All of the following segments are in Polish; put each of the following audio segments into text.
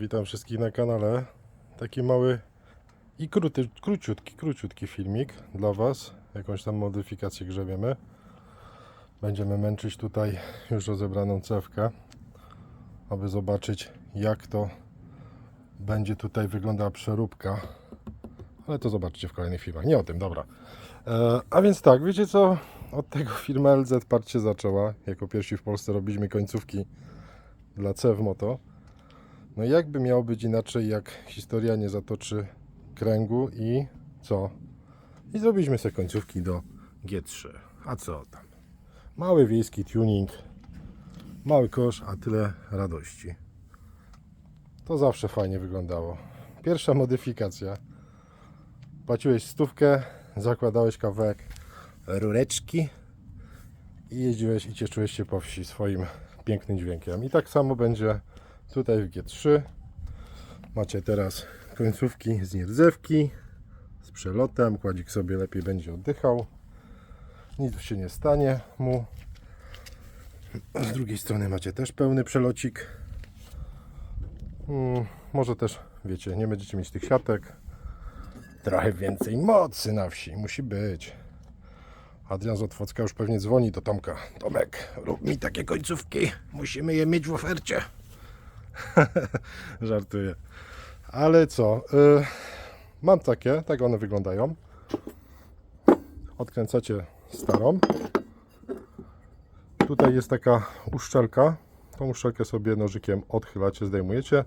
witam wszystkich na kanale. Taki mały i króty, króciutki, króciutki filmik dla Was. Jakąś tam modyfikację grzebiemy. Będziemy męczyć tutaj już rozebraną cewkę, aby zobaczyć jak to będzie tutaj wyglądała przeróbka. Ale to zobaczycie w kolejnych filmach. Nie o tym, dobra. E, a więc tak, wiecie co? Od tego firma LZ parcie zaczęła. Jako pierwsi w Polsce robiliśmy końcówki dla CEW Moto. No jakby miało być inaczej, jak historia nie zatoczy kręgu i co? I zrobiliśmy sobie końcówki do G3. A co tam? Mały wiejski tuning, mały kosz, a tyle radości. To zawsze fajnie wyglądało. Pierwsza modyfikacja. Płaciłeś stówkę, zakładałeś kawałek rureczki i jeździłeś i cieszyłeś się po wsi swoim pięknym dźwiękiem. I tak samo będzie tutaj w G3. Macie teraz końcówki z nierdzewki, z przelotem. Kładzik sobie lepiej będzie oddychał. Nic się nie stanie mu. Z drugiej strony macie też pełny przelocik. Hmm, może też, wiecie, nie będziecie mieć tych siatek. Trochę więcej mocy na wsi musi być. Adrian z Otwocka już pewnie dzwoni do Tomka. Tomek, rób mi takie końcówki. Musimy je mieć w ofercie. Żartuję. Ale co? y, mam takie, tak one wyglądają. Odkręcacie starą. Tutaj jest taka uszczelka. Tą uszczelkę sobie nożykiem odchylacie, zdejmujecie.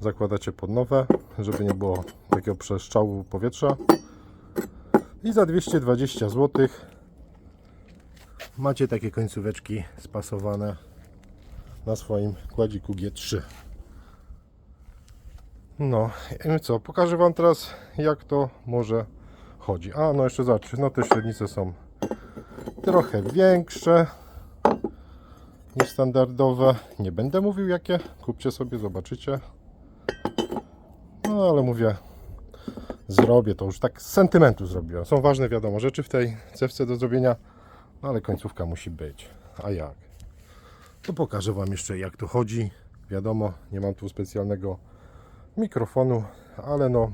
Zakładacie pod nowe, żeby nie było takiego przeszczału powietrza. I za 220 zł macie takie końcóweczki spasowane na swoim kładziku G3. No, i co, pokażę Wam teraz jak to może chodzi. A, no jeszcze zobaczcie, no te średnice są trochę większe niż standardowe. Nie będę mówił jakie, kupcie sobie, zobaczycie. No, ale mówię, zrobię to już tak z sentymentu zrobiłem. Są ważne, wiadomo, rzeczy w tej cewce do zrobienia, no ale końcówka musi być. A jak? To pokażę Wam jeszcze jak to chodzi. Wiadomo, nie mam tu specjalnego mikrofonu, ale no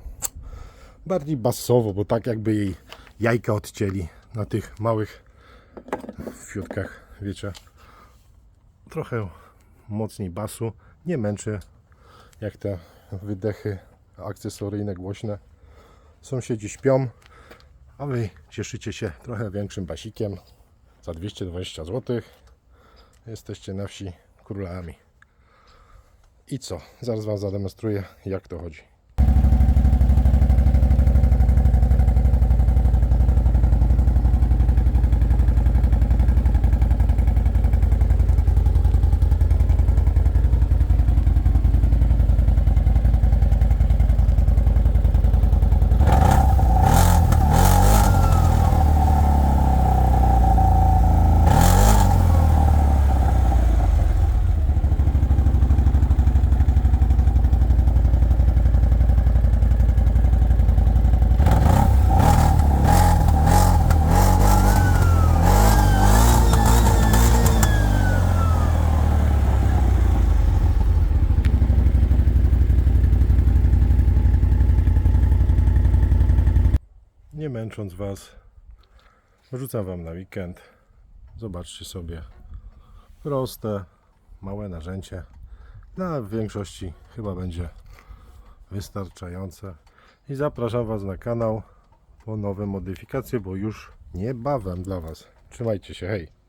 bardziej basowo, bo tak jakby jej jajka odcięli na tych małych fiutkach, wiecie. Trochę mocniej basu, nie męczy jak te wydechy akcesoryjne, głośne. Sąsiedzi śpią, a Wy cieszycie się trochę większym basikiem za 220 zł. Jesteście na wsi królami. I co? Zaraz Wam zademonstruję, jak to chodzi. Nie męcząc Was, wrzucam Wam na weekend. Zobaczcie sobie. Proste, małe narzędzie. Na większości chyba będzie wystarczające. I zapraszam Was na kanał po nowe modyfikacje, bo już niebawem dla Was. Trzymajcie się, hej!